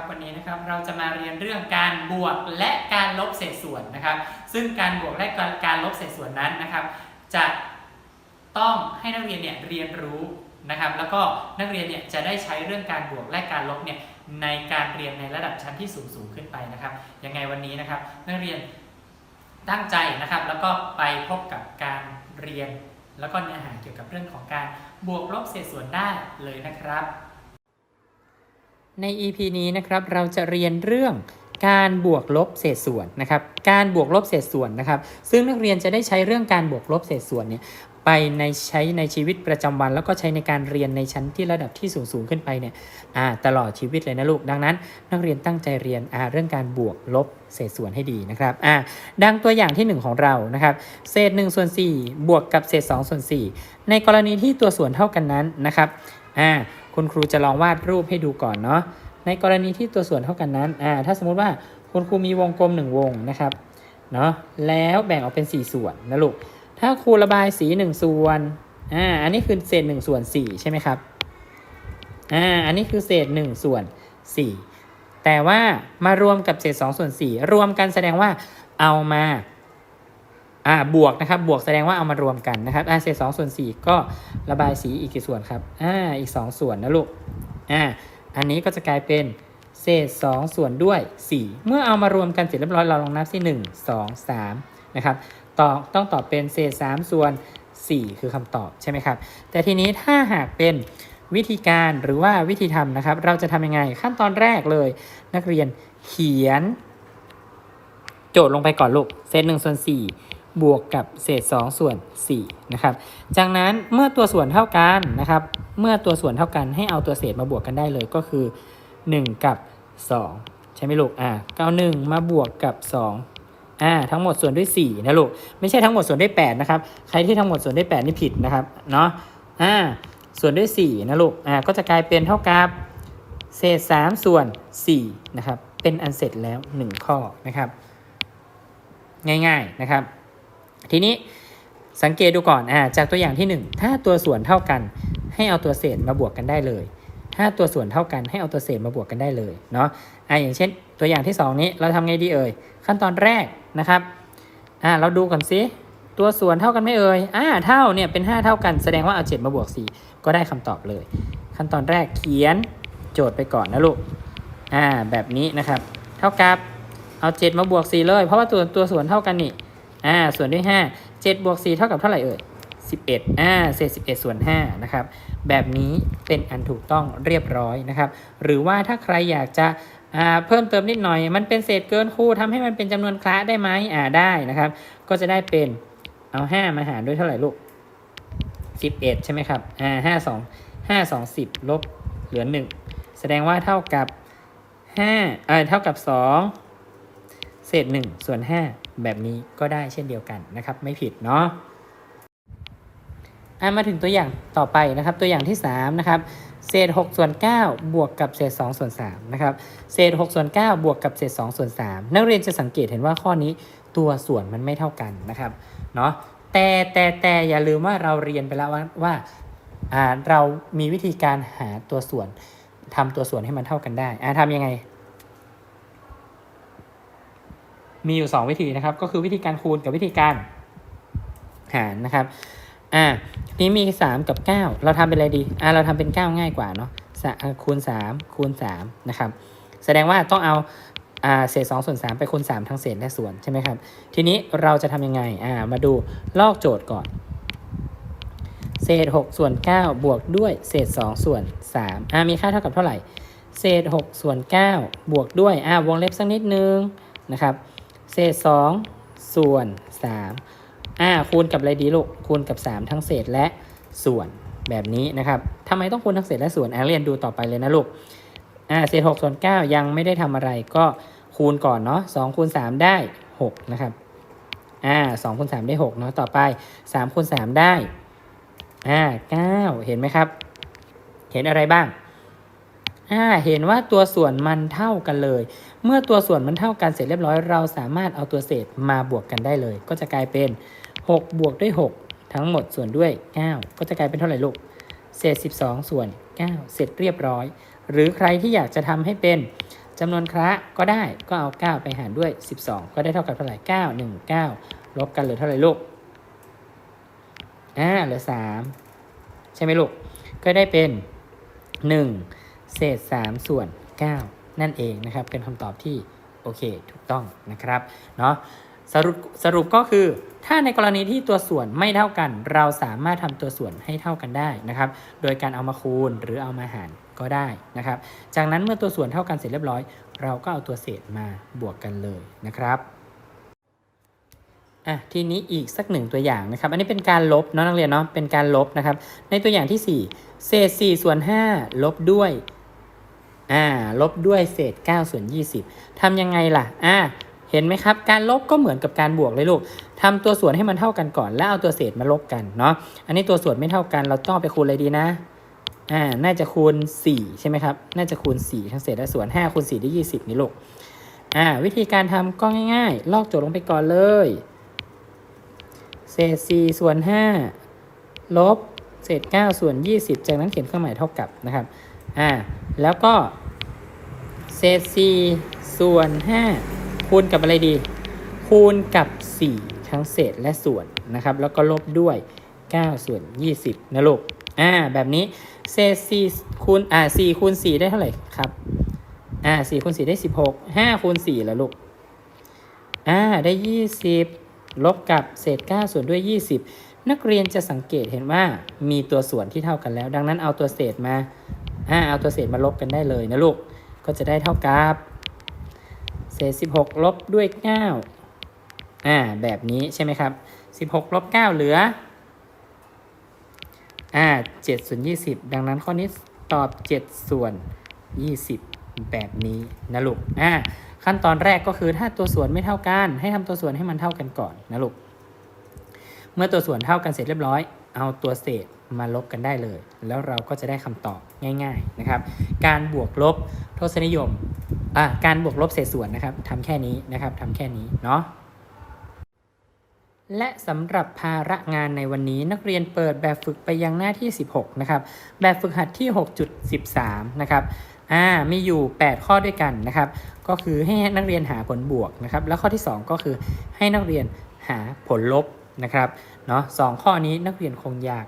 นะครับวันนี้นะครับเราจะมาเรียนเรื่องการบวกและการลบเศษส่วนนะครับ ซึ่งการบวกและการการลบเศษส่วนนั้นนะครับ จะต้องให้นักเรียนเนี่ยเรียนรู้นะครับ แล้วก็นักเรียนเนี่ยจะได้ใช้เรื่องการบวกและการลบเนี่ยในการเรียนในระดับชั้นที่สูงสูงขึ้นไปนะครับยังไงวันนี้นะครับนักเรียนตั้งใจนะครับ แล้วก็ไปพบกับการเรียน แล้วก็เนื้อหาเกี่ยวกับเรื่องของการบวกลบเศษส่วนได้เลยนะครับ ใน EP นี้นะครับเราจะเรียนเรื่องการบวกลบเศษส่วนนะครับการบวกลบเศษส่วนนะครับ ซึ่งนักเรียนจะได้ใช้เรื่องการบวกลบเศษส่วนเนี่ยไปในใช้ในชีวิตประจำวัน แล้วก็ใช้ในการเรียนในชั้นที่ระดับที่สูงสูงขึ้นไปเนี่ยตลอดชีวิตเลยนะลูก ดังนั้น นักเรียนตั้งใจเรียนเรื่องการบวกลบเศษส่วนให้ดีนะครับดังตัวอย่างที่ 1 ของเรานะครับเศษ1ส่วน4บวกกับเศษ2ส่วน4ในกรณีที่ตัวส่วนเท่ากันนั้นนะครับ คุณครูจะลองวาดรูปให้ดูก่อนเนาะในกรณีที่ตัวส่วนเท่ากันนั้นอ่าถ้าสมมุติว่าคุณครูมีวงกลม 1 วงนะครับเนาะแล้วแบ่งออกเป็น 4 ส่วนนะลูกถ้าครูระบายสี 1 ส่วนอ่าอันนี้คือเศษ1ส่วน4ใช่ไหมครับอ่าอันนี้คือเศษ1ส่วน4แต่ว่ามารวมกับเศษ2ส่วน4รวมกันแสดงว่าเอามา อ่าบวกนะครับ บวกแสดงว่าเอามารวมกันนะครับอ่าเศษ2ส่วน4ก็ระบายสีอีกกี่ส่วนครับอ่าอีก2ส่วนนะลูกอ่าอันนี้ก็จะกลายเป็นเศษ2ส่วนด้วย4เมื่อเอามารวมกันเสร็จเรียบร้อยเราลองนับที่1 2 3นะครับตอต้องตอบเป็นเศษ3ส่วน4คือคำตอบใช่ไหมครับ แต่ทีนี้ถ้าหากเป็นวิธีการหรือว่าวิธีทำนะครับ เราจะทำยังไงขั้นตอนแรกเลย นักเรียนเขียน โจทย์ลงไปก่อนลูกเศษ1ส่วน4 บวกกับเศษ 2 ส่วน4นะครับ จากนั้นเมื่อตัวส่วนเท่ากันนะครับ เมื่อตัวส่วนเท่ากันให้เอาตัวเศษมาบวกกันได้เลยก็คือ 1 กับ 2 ใช่ไหมลูก อ่าก็เอา1มาบวกกับ 2 อ่า ทั้งหมดส่วนด้วย4นะลูก ไม่ใช่ทั้งหมดส่วนด้วย8นะครับ ใครที่ทั้งหมดส่วนด้วย8นี่ผิดนะครับ เนาะอ่า ส่วนด้วย4นะลูก อ่า ก็จะกลายเป็นเท่ากับเศษ 3 ส่วน4นะครับ เป็นอันเสร็จแล้ว 1 ข้อนะครับ ง่ายๆนะครับ ทีนี้สังเกตดูก่อนอ่าจากตัวอย่างที่ 1 ถ้าตัวส่วนเท่ากัน ให้เอาตัวเศษมาบวกกันได้เลย ถ้าตัวส่วนเท่ากันให้เอาตัวเศษมาบวกกันได้เลยเนาะอ่าอย่างเช่น ตัวอย่างที่ 2 นี้เราทำไงดีเอ่ยขั้นตอนแรกนะครับอ่าเราดูก่อนสิตัวส่วนเท่ากันไหม่เอ่ยอ่าเท่าเนี่ยเป็น 5 เท่ากันแสดงว่าเอา7มาบวก4ก็ได้คำตอบเลย ขั้นตอนแรกเขียนโจทย์ไปก่อนนะลูกอ่าแบบนี้นะครับ เท่ากับเอา 7 มาบวก4เลย เพราะว่าตัวตัวส่วนเท่ากันนี่ อ่าส่วนด้วย 5 7บวก4เท่ากับเท่าไหร่เอ่ย11อ่าเศษ11 ส่วน5นะครับแบบนี้เป็นอันถูกต้องเรียบร้อยนะครับ หรือว่าถ้าใครอยากจะอ่าเพิ่มเติมนิดหน่อย มันเป็นเศษเกินครูทำให้มันเป็นจำนวนคละได้ไหมอ่าได้นะครับ ก็จะได้เป็นเอา 5 มาหารด้วยเท่าไหร่ลูก 11 ใช่ไหมครับอ่า5 2 5 2 10ลบเหลือ 1 แสดงว่าเท่ากับ5เอ่อเท่ากับ 2 เศษ 1 ส่วน 5แบบนี้ก็ได้เช่นเดียวกันนะครับ ไม่ผิดเนาะอะมาถึงตัวอย่างต่อไปนะครับ ตัวอย่างที่3นะครับเศษ6ส่วน9บวกกับเศษ2ส่วน3นะครับเศษ6ส่วน9บวกกับเศษ2ส่วน3นักเรียนจะสังเกตเห็นว่าข้อนี้ตัวส่วนมันไม่เท่ากันนะครับเนาะแต่แต่แต่อย่าลืมว่าเราเรียนไปแล้วว่าว่าอ่าเรามีวิธีการหาตัวส่วนทำตัวส่วนให้มันเท่ากันได้อ่าทำยังไง มีอยู่ 2 วิธีนะครับ ก็คือวิธีการคูณกับวิธีการหารนะครับ อ่านี้มี 3 กับ 9 เราทำเป็นอะไรดี อ่าเราทำเป็น 9 ง่ายกว่าเนาะะอ่าคูณ 3 คูณ 3 นะครับ แสดงว่าต้องเอาอ่าเศษ2ส่วน3ไปคูณ 3 ทั้งเศษและส่วนใช่ไหมครับ ทีนี้เราจะทำยังไง อ่า มาดูลอกโจทย์ก่อน เศษ 6 ส่วน 9 บวกด้วยเศษ 2 ส่วน 3 อ่า มีค่าเท่ากับเท่าไหร่ เศษ 6 ส่วน 9 บวกด้วย อ่าวงเล็บสักนิดนึงนะครับ เศษ2ส่วน3อ่าคูณกับอะไรดีลูกคูณกับ3ทั้งเศษและส่วนแบบนี้นะครับทำไมต้องคูณทั้งเศษและส่วนอ่าเรียนดูต่อไปเลยนะลูกอ่าเศษ6ส่วน9ยังไม่ได้ทำอะไรก็คูณก่อนเนาะ2คูณ3ได้6นะครับอ่า2คูณ3ได้6เนาะต่อไป3คูณ3ได้อ่า9เห็นไหมครับ เห็นอะไรบ้าง่าเห็นว่าตัวส่วนมันเท่ากันเลย เมื่อตัวส่วนมันเท่ากันเสร็จเรียบร้อย เราสามารถเอาตัวเศษมาบวกกันได้เลย ก็จะกลายเป็น 6 บวกด้วย 6 ทั้งหมดส่วนด้วย 9 ก็จะกลายเป็นเท่าไหร่ลูก เศษ 12 ส่วน 9 เสร็จเรียบร้อย หรือใครที่อยากจะทำให้เป็นจำนวนคระก็ได้ก็เอา 9 ไปหารด้วย 12 ก็ได้เท่ากับเท่าไหร่9 1 9 ลบกันเหลือเท่าไหร่ลูกอ่าเหลือ 3 ใช่ไหมลูก ก็ได้เป็น 1 เศษ 3 ส่วน 9 นั่นเองนะครับ เป็นคำตอบที่โอเคถูกต้องนะครับเนาะสรุปสรุปก็คือ ถ้าในกรณีที่ตัวส่วนไม่เท่ากัน เราสามารถทำตัวส่วนให้เท่ากันได้นะครับ โดยการเอามาคูณหรือเอามาหารก็ได้นะครับ จากนั้นเมื่อตัวส่วนเท่ากันเสร็จเรียบร้อย เราก็เอาตัวเศษมาบวกกันเลยนะครับอะทีนี้อีกสักหนึ่งตัวอย่างนะครับ อันนี้เป็นการลบเนาะนักเรียนเนาะเป็นการลบนะครับ ในตัวอย่างที่ 4 เศษ4ส่วน5ลบด้วย อ่าลบด้วยเศษ 9 ส่วน 20ทำยังไงล่ะอ่าเห็นไหมครับ การลบก็เหมือนกับการบวกเลยลูกทำตัวส่วนให้มันเท่ากันก่อน แล้วเอาตัวเศษมาลบกันเนาะอันนี้ตัวส่วนไม่เท่ากันเราต้องไปคูณอะไรดีนะอ่าน่าจะคูณ 4 ใช่ไหมครับ น่าจะคูณ 4 ทั้งเศษและส่วน5คูณ4ได้ 20 นี่ลูกอ่าวิธีการทำก็ง่ายๆ ลอกโจทย์ลงไปก่อนเลย เศษ 4 ส่วน 5 ลบ เศษ 9 ส่วน 20 จากนั้นเขียนเครื่องหมายเท่ากับนะครับอ่าแล้วก็ เศษ4ส่วน5คูณกับอะไรดี คูณกับ 4 ทั้งเศษและส่วนนะครับ แล้วก็ลบด้วย 9 ส่วน 20 นะลูกอ่าแบบนี้เศษ4คูณอ่า4คูณ 4 ได้เท่าไหร่ครับอ่า4คูณ 4 ได้ 16 5คูณ4แล้วลูกอ่าได้ 20 ลบกับเศษ 9 ส่วนด้วย 20 นักเรียนจะสังเกตเห็นว่ามีตัวส่วนที่เท่ากันแล้ว ดังนั้นเอาตัวเศษมาอ่าเอาตัวเศษมาลบกันได้เลยนะลูก ก็จะได้เท่ากับเศษ 16 ลบด้วย 9 อ่า แบบนี้ใช่ไหมครับ 16 ลบ 9 เหลือ อ่า7ส่วน20 ดังนั้นข้อนี้ตอบ 7 ส่วน 20 แบบนี้นะลูก อ่า ขั้นตอนแรกก็คือถ้าตัวส่วนไม่เท่ากัน ให้ทำตัวส่วนให้มันเท่ากันก่อนนะลูก เมื่อตัวส่วนเท่ากันเสร็จเรียบร้อย เอาตัวเศษมาลบกันได้เลย แล้วเราก็จะได้คำตอบง่าย ๆนะครับ การบวกลบทศนิยมอ่าการบวกลบเศษส่วนนะครับทำแค่นี้นะครับทำแค่นี้เนาะและสำหรับภาระงานในวันนี้นักเรียนเปิดแบบฝึกไปยังหน้าที่ 16 นะครับ แบบฝึกหัดที่ 6.13 นะครับอ่ามีอยู่ 8 ข้อด้วยกันนะครับ ก็คือให้นักเรียนหาผลบวกนะครับ แล้วข้อที่ 2 ก็คือให้นักเรียนหาผลลบนะครับ เนาะสองข้อนี้นักเรียนคงอยาก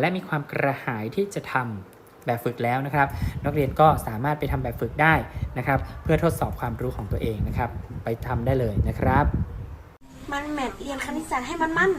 และมีความกระหายที่จะทำแบบฝึกแล้วนะครับ นักเรียนก็สามารถไปทำแบบฝึกได้นะครับ เพื่อทดสอบความรู้ของตัวเองนะครับ ไปทำได้เลยนะครับ มันแมทเรียนคณิตศาสตร์ให้มันมั่น